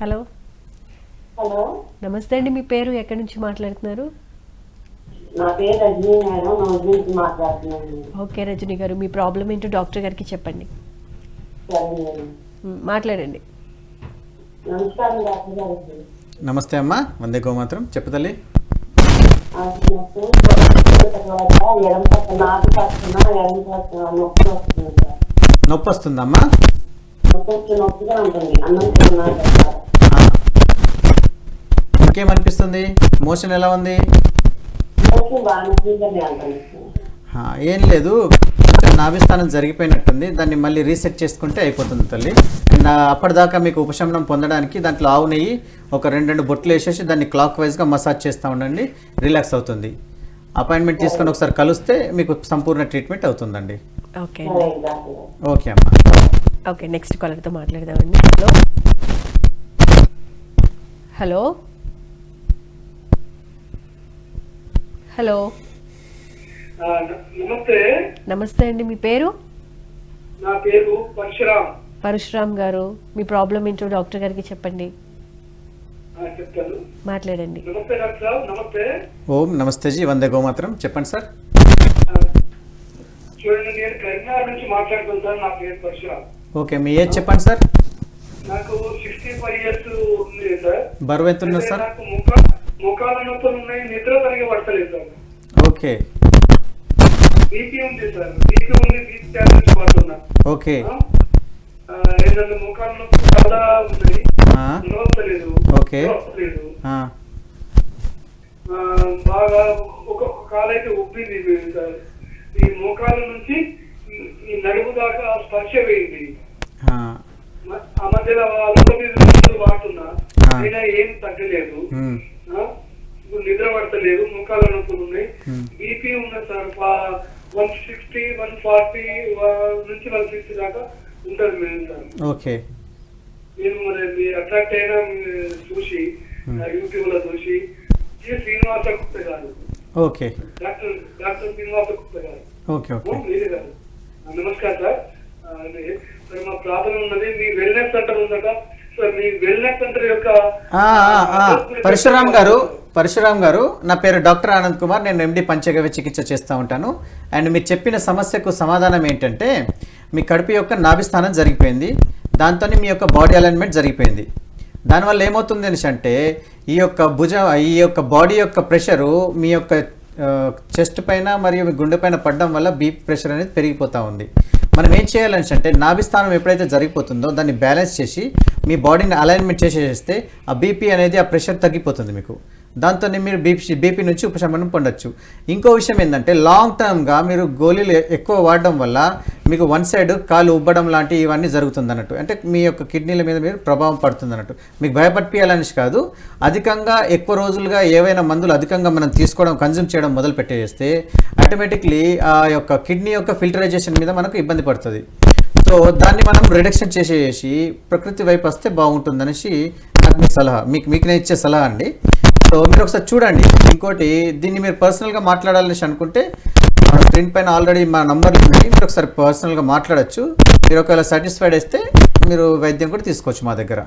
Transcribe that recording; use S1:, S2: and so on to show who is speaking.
S1: Hello.
S2: Hello.
S1: నమస్తే అండి మీ పేరు ఎక్కడి నుంచి మాట్లాడుతున్నారు?
S2: నా పేరు రజనీ మేడం నౌజ్ నుంచి మాట్లాడుతున్నాను.
S1: ఓకే రజనీ గారు మీ ప్రాబ్లం ఏంటో డాక్టర్ గారికి చెప్పండి. మ్, మాట్లాడండి.
S2: నమస్కారం డాక్టర్ గారికి.
S3: నమస్తే అమ్మా వందే గోమాత్రం. చెప్పు తల్లి.
S2: ఆ, నాకు తర్వాత ఎడం పక్క నాటు పక్కన ఎడం పక్కన నొప్పి వస్తుంది. సార్
S3: నొప్పి వస్తుందమ్మా.
S2: నొప్పి వచ్చి నొప్పిగా ఉంటుంది. అన్నం తిన్నాను సార్
S3: ఆ. ఇంకేమనిపిస్తుంది మోషన్ ఎలా ఉంది? ఏం లేదు. నాభిస్థానం జరిగిపోయినట్టుంది. దాన్ని మళ్ళీ రీసెట్ చేసుకుంటే అయిపోతుంది తల్లి. అండ్ అప్పటిదాకా మీకు ఉపశమనం పొందడానికి దాంట్లో ఆవు నెయ్యి ఒక రెండు రెండు బొట్లు వేసేసి దాన్ని క్లాక్ వైజ్గా మసాజ్ చేస్తూ ఉండండి. రిలాక్స్ అవుతుంది. అపాయింట్మెంట్ తీసుకొని ఒకసారి కలిస్తే మీకు సంపూర్ణ ట్రీట్మెంట్ అవుతుందండి.
S1: ఓకే.
S3: ఓకే అమ్మా.
S1: ఓకే నెక్స్ట్ కాలర్తో మాట్లాడదామండి. Hello hello hello.
S4: నమస్తే.
S1: నమస్తే అండి మీ పేరు?
S4: నా పేరు పరశురామ్.
S1: పరశురామ్ గారు. మీ ప్రాబ్లం ఏంటో డాక్టర్ గారికి చెప్పండి.
S4: చెప్తాను.
S1: మాట్లాడండి.
S4: నమస్తే డాక్టర్ నమస్తే.
S3: ఓం నమస్తే జీ వందే గోమాత్రం. చెప్పండి సార్.
S4: చూడండి నేను కరీంనగర్ నుంచి సార్ నా పేరు పరశురామ్.
S3: ఓకే మీ ఏజ్ చెప్పండి సార్.
S4: నాకు సిక్స్టీ ఫైవ్ ఇయర్స్ ఉంది సార్.
S3: బరువు ఎంత ఉన్నది సార్?
S4: నాకు ముఖ ముఖాల నొప్పులు ఉన్నాయి నిద్ర సరిగా పడతలేదు సార్
S3: ఓకే.
S4: బీపీ ఉంది సార్ బీపీ ఉంది బీపీ టాబ్లెట్స్ వాడుతున్నా.
S3: ఓకే.
S4: ఏంటంటే ముఖాల నొప్పి చాలా ఉన్నాయి నొప్పలేదు
S3: ఓకే.
S4: నొప్పలేదు. బాగా ఒక కాలైతే ఉబ్బింది సార్. ఈ మోకాల నుంచి ఈ- నడుము దాకా స్పర్శ వేయింది.
S3: ఆ,
S4: మధ్యలో అలోపతి వాడుతున్నా. అయినా ఏం తగ్గలేదు. నిద్ర పడతలేదు మోకాల నొప్పులు ఉన్నాయి. బీపీ ఉన్నది sir one sixty one forty నుంచి వన్ సిక్స్టీ దాకా ఉంటుంది మేము సార్.
S3: ఓకే.
S4: నేను మరి మీ అట్రాక్ట్ అయినా చూసి. యూట్యూబ్లో చూసి Srinivasa Gupta garu
S3: okay.
S4: Doctor doctor Srinivasa Gupta garu
S3: okay okay.
S4: మీరే గారు నమస్కారం సార్. మా ప్రాబ్లం ఉన్నది మీ వెల్నెస్ సెంటర్ ఉందట.
S3: పరశురామ్ గారు పరశురామ్ గారు నా పేరు డాక్టర్ ఆనంద్ కుమార్. నేను ఎండి పంచగవ్య చికిత్స చేస్తూ ఉంటాను. అండ్ మీరు చెప్పిన సమస్యకు సమాధానం ఏంటంటే మీ కడుపు యొక్క నాభిస్థానం జరిగిపోయింది. దాంతో మీ యొక్క బాడీ అలైన్మెంట్ జరిగిపోయింది. దానివల్ల ఏమవుతుంది అనేసి అంటే ఈ యొక్క భుజ ఈ యొక్క బాడీ యొక్క ప్రెషరు మీ యొక్క చెస్ట్ పైన మరియు మీ గుండె పైన పడడం వల్ల బీపీ ప్రెషర్ అనేది పెరిగిపోతూ ఉంది. మనం ఏం చేయాలని అంటే నాభిస్థానం ఎప్పుడైతే జరిగిపోతుందో దాన్ని బ్యాలెన్స్ చేసి మీ బాడీని అలైన్మెంట్ చేసేస్తే ఆ బీపీ అనేది ఆ ప్రెషర్ తగ్గిపోతుంది మీకు. దాంతోనే మీరు బీపీ బీపీ నుంచి ఉపశమనం పొందొచ్చు. ఇంకో విషయం ఏంటంటే లాంగ్ టర్మ్గా మీరు గోళీలు ఎక్కువ వాడడం వల్ల మీకు వన్ సైడ్ కాలు ఉబ్బడం లాంటి ఇవన్నీ జరుగుతుంది అన్నట్టు. అంటే మీ యొక్క కిడ్నీల మీద మీరు ప్రభావం పడుతుంది అన్నట్టు. మీకు భయపడిపియాలని కాదు. అధికంగా ఎక్కువ రోజులుగా ఏవైనా మందులు అధికంగా మనం తీసుకోవడం కన్జ్యూమ్ చేయడం మొదలు పెట్టేస్తే ఆటోమేటిక్లీ ఆ యొక్క కిడ్నీ యొక్క ఫిల్టరైజేషన్ మీద మనకు ఇబ్బంది పడుతుంది. సో దాన్ని మనం రిడక్షన్ చేసేసి ప్రకృతి వైపు వస్తే బాగుంటుందనేసి నాకు మీ సలహా. మీకు మీకు నేను ఇచ్చే సలహా అండి. సో మీరు ఒకసారి చూడండి. ఇంకోటి దీన్ని మీరు పర్సనల్గా మాట్లాడాలనేసి అనుకుంటే మా స్క్రీన్ పైన ఆల్రెడీ మా నంబర్లు ఉన్నాయి మీరు ఒకసారి పర్సనల్గా మాట్లాడచ్చు. మీరు ఒకవేళ సాటిస్ఫైడ్ అయితే మీరు వైద్యం కూడా తీసుకోవచ్చు మా దగ్గర.